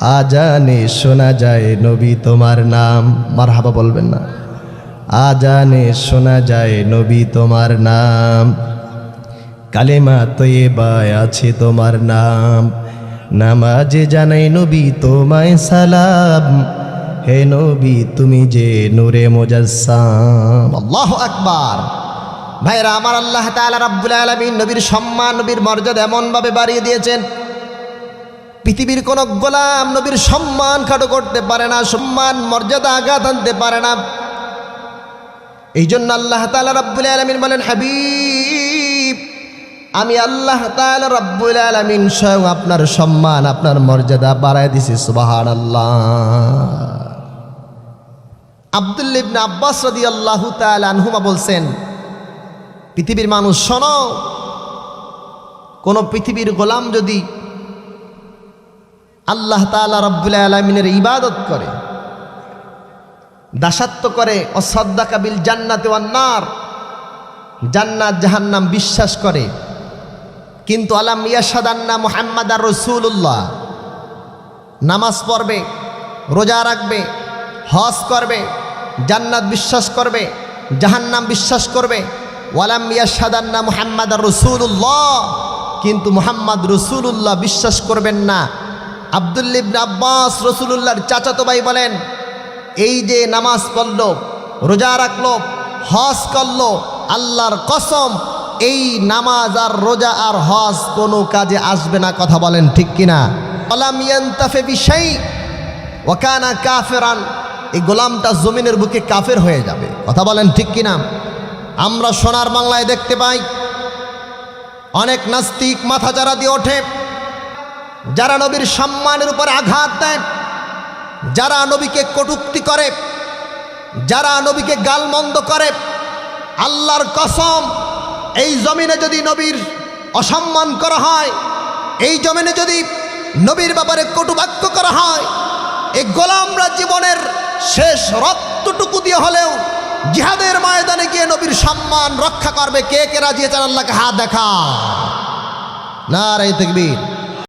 আজানে শোনা যায় নবী তোমার নাম। মারহাবা বলবেন না। আজানে শোনা যায় নবী তোমার নাম। কালেমা তৈবায় আছে তোমার নাম। নামাজে জানাই নবী তোমায় সালাম। হে নবী, তুমি যে নূরে মোজাসাম আল্লাহ আকবার। ভাইরা, আমার আল্লাহ তাআলা রাব্বুল আলামিন নবীর সম্মান, নবীর মর্যাদা এমনভাবে বাড়িয়ে দিয়েছেন পৃথিবীর কোন গোলাম নবীর সম্মান খাটো করতে পারে না, সম্মান, মর্যাদা আঘাত আনতে পারে না। এই জন্য আল্লাহ তাআলা রাব্বুল আলামিন বলেন, হাবিব, আমি আল্লাহ তাআলা রাব্বুল আলামিন স্বয়ং আপনার সম্মান, আপনার মর্যাদা বাড়ায় দিছি, সুবহানাল্লাহ। আল্লাহ ইবনে আব্বাস রাদিয়াল্লাহু তাআলা আনহুমা বলছেন, পৃথিবীর মানুষ শোনো, কোন পৃথিবীর গোলাম যদি আল্লাহ তাআলা রব্বুল আলমিনের ইবাদত করে দাসাত্ব করে অশ্রদ্ধা কাবিল জান্নাতে ওয়ান্নার জান্নাত জাহান্নাম বিশ্বাস করে। কিন্তু আলাম ইয়াসাদান্না মোহাম্মদ আর রসুল্লাহ নামাজ পড়বে, রোজা রাখবে, হজ করবে, জান্নাত বিশ্বাস করবে, জাহান্নাম বিশ্বাস করবে। ওয়ালাম ইয়াসাদান্না মোহাম্মদ আর রসুল্লাহ কিন্তু মোহাম্মদ রসুল্লাহ বিশ্বাস করবেন না। আবদুল্লিবন আব্বাস রসুলুল্লাহর চাচাতো ভাই বলেন, এই যে নামাজ পড়ল, রোজা রাখল, হজ করল, আল্লাহর কসম, এই নামাজ আর রোজা আর হজ কোনো কাজে আসবে না, কথা বলেন ঠিক কিনা? অলামিয়ান্তাফে বিষয় ওকানা কাফেরান, এই গোলামটা জমিনের বুকে কাফের হয়ে যাবে, কথা বলেন ঠিক কিনা? আমরা সোনার বাংলায় দেখতে পাই, অনেক নাস্তিক মাথা চারা দিয়ে ওঠে যারা নবীর সম্মানের উপরে আঘাত দেয়, যারা নবীকে কটুক্তি করে, যারা নবীকে গালমন্দ করে, আল্লাহর কসম, এই জমিনে যদি নবীর অসম্মান করা হয়, এই জমিনে যদি নবীর ব্যাপারে কটুবাক্য করা হয় এই গোলামরা জীবনের শেষ রক্তটুকু দিয়ে হলেও জিহাদের ময়দানে গিয়ে নবীর সম্মান রক্ষা করবে। কে কে রাজিয়েছেন আল্লাহকে হাত দেখা না রে তকবীর।